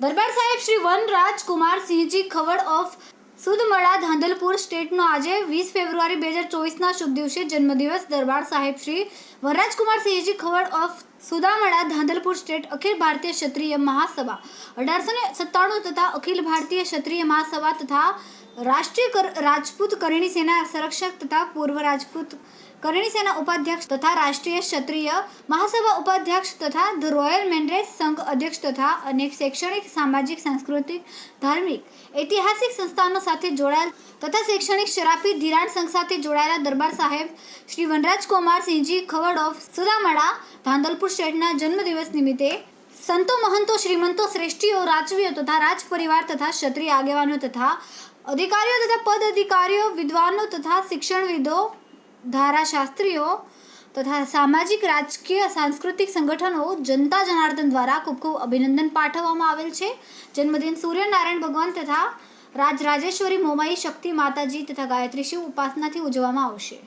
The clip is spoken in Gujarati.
દરબાર સાહેબ શ્રી વન રાજકુમાર સિંહજી ખવડ ઓફ સુદમળા ધાંધલપુર સ્ટેટનો આજે વીસ ફેબ્રુઆરી બે હજાર ચોવીસના શુભ દિવસે જન્મદિવસ દરબાર સાહેબ શ્રી વનરાજકુમાર સિંહજી ખવડ ઓફ સુદામડા ધાંધલપુર સ્ટેટ અખિલ ભારતીય ક્ષત્રિય મહાસભા. અઢારસો ને સત્તાણું તથા અખિલ ભારતીય ક્ષત્રિય મહાસભા તથા રાષ્ટ્રીય રાજપૂત કરણી સેના સંરક્ષક તથા પૂર્વ રાજપૂત કરણી સેના ઉપાધ્યક્ષ તથા રાષ્ટ્રીય ક્ષત્રિય મહાસભા ઉપાધ્યક્ષ તથા ધ રોયલ મેન્ડ્રેસ સંઘ અધ્યક્ષ તથા અનેક શૈક્ષણિક, સામાજિક, સાંસ્કૃતિક, ધાર્મિક, ઐતિહાસિક સંસ્થાનો સાથે જોડાયેલ તથા શૈક્ષણિક શરાફી ધિરાણ સંઘ સાથે જોડાયેલા દરબાર સાહેબ શ્રી વનરાજ કુમાર સિંહજી ખવડ ઓફ સુદામડા ધાંધલપુર સ્ટેટના જન્મદિવસ નિમિત્તે સંતો મહંતો, શ્રીમંતો, શ્રેષ્ઠીઓ, રાજવીઓ તથા રાજ પરિવાર તથા ક્ષત્રિય આગેવાનો તથા અધિકારીઓ તથા પદ અધિકારીઓ વિદ્વાનો તથા શિક્ષણવિદો, ધારાશાસ્ત્રીઓ તથા સામાજિક, રાજકીય, સાંસ્કૃતિક સંગઠનો જનતા જનાર્દન દ્વારા ખૂબ ખૂબ અભિનંદન પાઠવવામાં આવેલ છે. જન્મદિન સૂર્યનારાયણ ભગવાન તથા રાજરાજેશ્વરી મોમાઈ શક્તિ માતાજી તથા ગાયત્રી શિવ ઉપાસનાથી ઉજવવામાં આવશે.